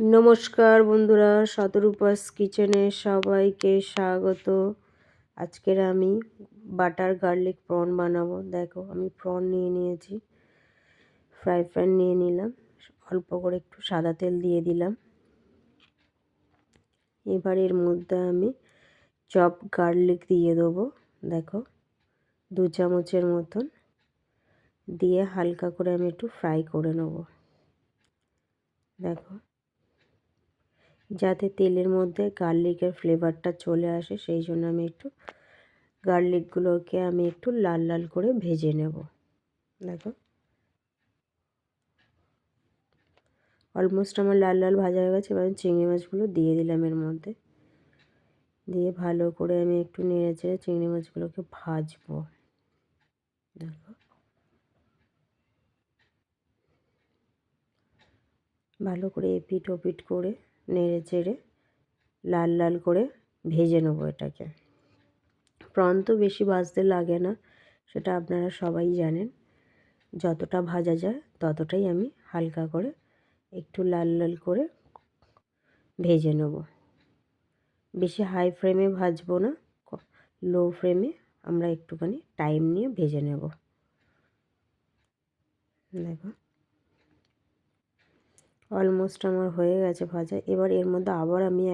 নমস্কার বন্ধুরা, শতরূপাস কিচেনে সবাইকে স্বাগত। আজকের আমি বাটার গার্লিক প্রন বানাবো। দেখো, আমি প্রন নিয়ে নিয়েছি, ফ্রাই প্যান নিয়ে নিলাম, অল্প করে একটু সাদা তেল দিয়ে দিলাম। এবার এর মধ্যে আমি চপ গার্লিক দিয়ে দেবো। দেখো, দু চামচের মতন দিয়ে হালকা করে আমি একটু ফ্রাই করে নেব। দেখো যাতে তেলের মধ্যে গার্লিকের ফ্লেভারটা চলে আসে, সেই জন্য আমি একটু গার্লিকগুলোকে আমি একটু লাল লাল করে ভেজে নেব। দেখো। অলমোস্ট আমার লাল লাল ভাজা হয়ে গেছে, এবার চিংড়ি মাছগুলো দিয়ে দিলাম এর মধ্যে। দিয়ে ভালো করে আমি একটু নেড়ে চেড়ে চিংড়ি মাছগুলোকে ভাজবো। দেখো। ভালো করে এপিট ওপিট করে নেড়ে চেড়ে লাল লাল করে ভেজে নেব এটাকে। প্রন তো বেশি ভাজতে লাগে না, সেটা আপনারা সবাই জানেন। যতটা ভাজা যায় ততটাই আমি হালকা করে একটু লাল লাল করে ভেজে নেব। বেশি হাই ফ্লেমে ভাজবো না, লো ফ্লেমে আমরা একটুখানি টাইম নিয়ে ভেজে নেব। দেখো অলমোস্ট আমার হয়ে গেছে ভাজা। এবার এর মধ্যে আবার আমি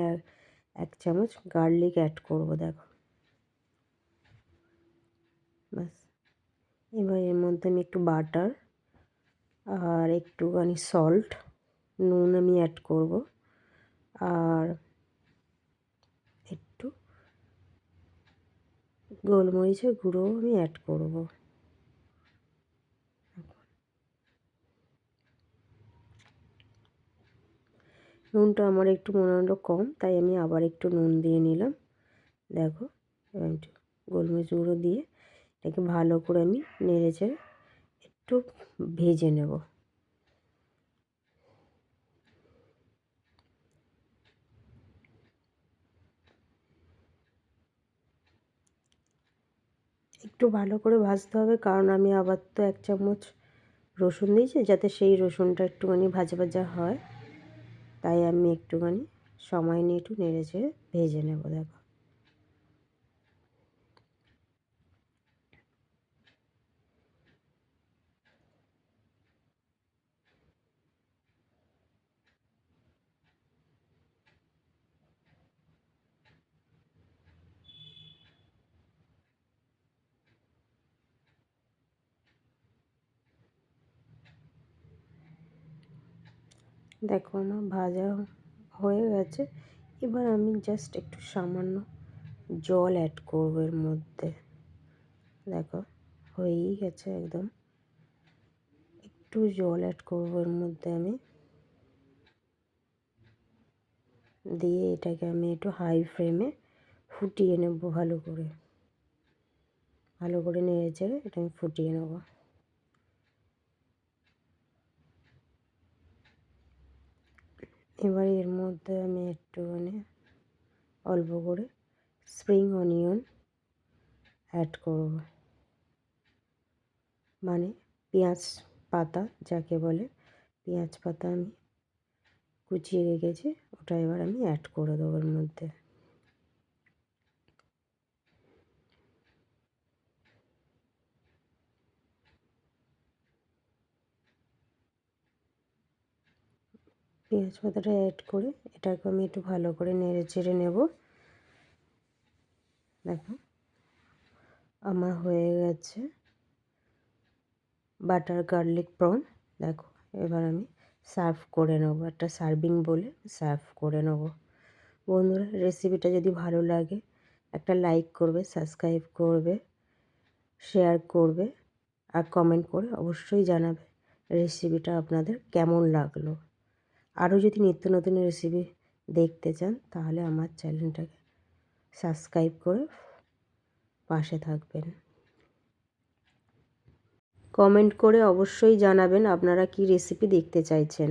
এক চামচ গার্লিক অ্যাড করব, দেখো। ব্যাস। এবার এর মধ্যে আমি একটু বাটার আর একটুখানি সল্ট নুন আমি অ্যাড করব। আর একটু গোলমরিচের গুঁড়ো আমি অ্যাড করব। নুনটা আমার একটু মনে হলো কম, তাই আমি আবার একটু নুন দিয়ে নিলাম। দেখো একটু গোলমরিচ গুঁড়ো দিয়ে এটাকে ভালো করে আমি নেড়ে চেড়ে একটু ভেজে নেব। একটু ভালো করে ভাজতে হবে, কারণ আমি আবার তো এক চামচ রসুন দিয়েছি, যাতে সেই রসুনটা একটুখানি ভাজা ভাজা হয়। তাই আমি একটুখানি সময় নিয়ে একটু নেড়ে চেড়ে ভেজে নেব দেখো। দেখো আমার ভাজা হয়ে গেছে। এবার আমি জাস্ট একটু সামান্য জল অ্যাড করব এর মধ্যে। দেখো, হয়েই গেছে একদম। একটু জল অ্যাড করব এর মধ্যে আমি। দিয়ে এটাকে আমি একটু হাই ফ্লেমে ফুটিয়ে নেব ভালো করে। ভালো করে নেড়ে চেড়ে এটা আমি ফুটিয়ে নেব। এবার এর মধ্যে আমি একটুখানি অল্প করে স্প্রিং অনিয়ন অ্যাড করব। মানে পেঁয়াজ পাতা যাকে বলে, পেঁয়াজ পাতা আমি কুচিয়ে রেখেছি, ওটা এবার আমি অ্যাড করে দেবো এর মধ্যে। পেঁয়াজ পাতাটা অ্যাড করে এটাকে আমি একটু ভালো করে নেড়ে চেড়ে নেব। দেখো, আমার হয়ে গেছে বাটার গার্লিক প্রন দেখো, এবার আমি সার্ভ করে নেব, একটা সার্ভিং বলে সার্ভ করে নেব। বন্ধুরা রেসিপিটা যদি ভালো লাগে, একটা লাইক করবে সাবস্ক্রাইব করবে শেয়ার করবে, আর কমেন্ট করে অবশ্যই জানাবে রেসিপিটা আপনাদের কেমন লাগল। আরও যদি নিত্য নতুন রেসিপি দেখতে চান, তাহলে আমার চ্যানেলটাকে সাবস্ক্রাইব করে পাশে থাকবেন। কমেন্ট করে অবশ্যই জানাবেন আপনারা কি রেসিপি দেখতে চাইছেন।